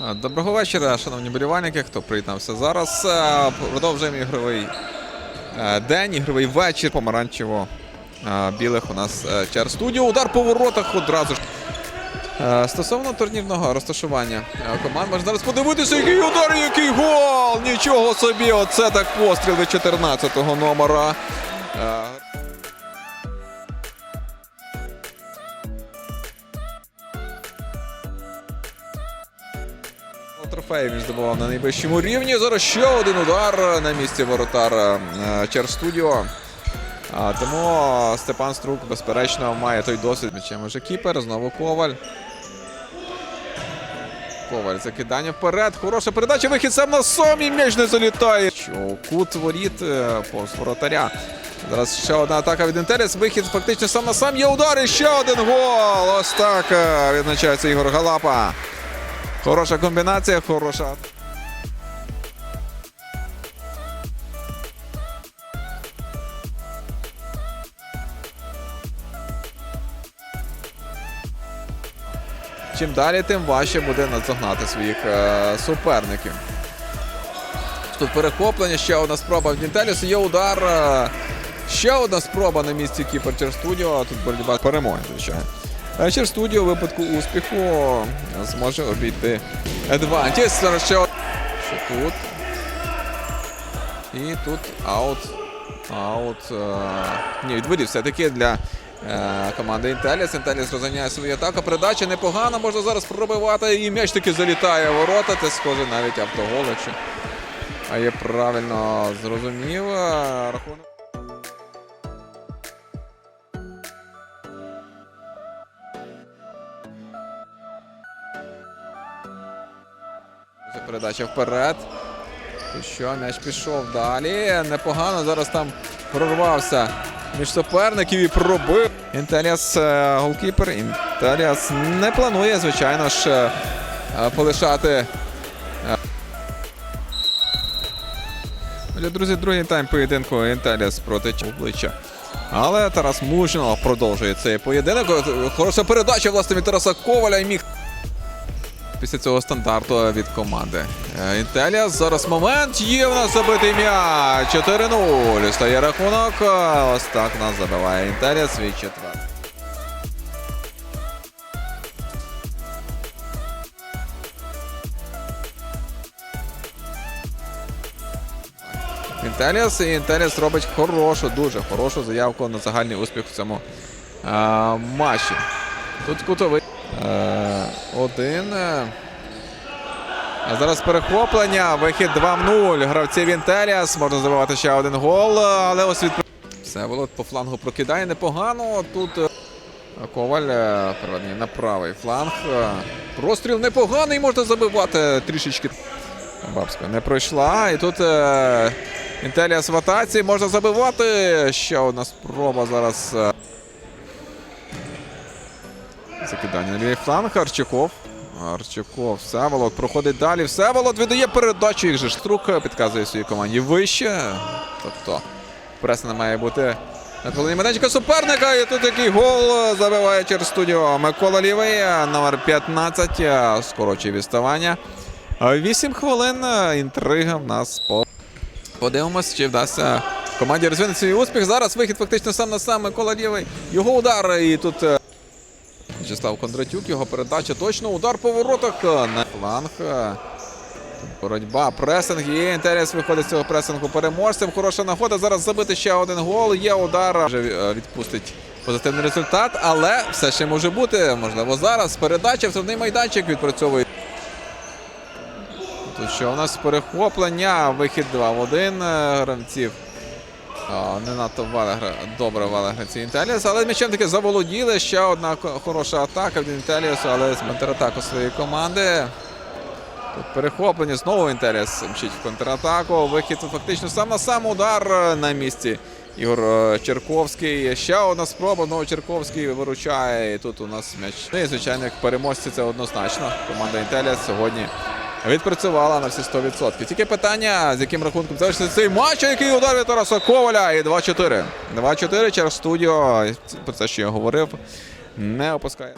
Доброго вечора, шановні болівальники, хто приєднався зараз. Е, Продовжуємо ігровий е, день, ігровий вечір. Помаранчево е, у нас чар студіо. Удар по воротах одразу ж. Стосовно турнірного розташування команд, можна зараз подивитися, який удар, який гол! Нічого собі! Оце так постріл від 14-го номера. Е, Трофеї він здобував на найвищому рівні. Зараз ще один удар на місці воротар Черстудіо. А, тому Степан Струк, безперечно, має той досвід. Мечем уже кіпер. Знову коваль. Коваль закидання вперед. Хороша передача. Вихід сам на самі м'яч не залітає. Кут воріт е, повз воротаря. Зараз ще одна атака від Інтерес. Вихід фактично сам на сам. Є удар і ще один гол. Ось так е, відзначається Ігор Галапа. Хороша комбінація, хороша. Чим далі, тим важче буде наздогнати своїх е, суперників. Тут перехоплення, ще одна спроба в Нінтелісу. Є удар. е, ще одна спроба на місці Кіпер Студіо. Тут боротьба перемоги, звичайно. Вечір студіо у випадку успіху зможе обійти Едвантіс. Ще тут. І тут аут. Аут. Е... Ні, відводів все-таки для е... команди Інтеліс. Інтеліс розганяє свою атаку. Передача непогана, можна зараз пробивати. І м'яч таки залітає в ворота. Це схоже навіть автогол, якщо а я правильно зрозумів. Е, Рахунок. Передача вперед. І що, м'яч пішов далі. Непогано зараз там прорвався між суперників і пробив. Інтеліас е, голкіпер. Інтеліас не планує, звичайно ж, е, полишати. е. Друзі, другий тайм поєдинку Інтеліас проти обличчя. Але Тарас Мужинов продовжує цей поєдинок. Хороша передача власне від Тараса Коваля і міг після цього стандарту від команди. Е, Інтелія. Зараз момент. Є в нас забитий м'яч. 4-0. Стає рахунок. Е, Ось так нас забиває Інтелія свій четвертий. Інтеліас і Інтеліас робить хорошу, дуже хорошу заявку на загальний успіх в цьому е, матчі. Тут кутовий. Е, один. А зараз перехоплення. Вихід 2 в 0. Гравців Інтеліас. Можна забивати ще один гол. Але ось від... Все, Волод по флангу прокидає непогано. Тут е, Коваль е, на правий фланг. Е, Простріл непоганий, можна забивати трішечки. Бабська не пройшла. І тут Інтеліас в атаці. Можна забивати. Ще одна спроба зараз. Е, Закидання на лівий фланг. Арчаков. Арчаков. Всеволод проходить далі. Всеволод віддає передачу. Їх же ж струк підказує своїй команді вище. Тобто прес не має бути на половині майданчика суперника. І тут який гол забиває через студіо Микола Лівий. Номер 15. е, Скорочує відставання. Е, Вісім хвилин. е, Інтрига в нас по. Подивимось, чи вдасться команді розвинути свій успіх. Зараз вихід фактично сам на сам Микола Лівий. Його удар. І тут. Вячеслав Кондратюк, його передача точно. Удар по воротах на фланг. Боротьба, пресинг. Є інтерес виходить з цього пресингу переможцем. Хороша нагода. Зараз забити ще один гол. Є удар. Вже е, відпустить позитивний результат, але все ще може бути. Можливо, зараз передача в трудний майданчик відпрацьовує. Тут що у нас перехоплення. Вихід 2 в 1 е, гравців. Не надто вали гра- добре вали гравці Інтеліас, але м'ячем таки заволоділи. Ще одна хороша атака від Інтеліасу, але з контратаку своєї команди. Тут перехоплення. Знову Інтеліас мчить в контратаку. Вихід фактично сам на сам удар е, на місці. Ігор е, Черковський. Ще одна спроба. Знову Черковський виручає. І тут у нас м'яч. Ну і звичайно, як переможці це однозначно. Команда Інтеліас сьогодні відпрацювала на всі 100%. Тільки питання, з яким рахунком завершиться цей матч, який удар від Тараса Коваля і 2-4. 2-4 через студіо. Про це, що я говорив, не опускає.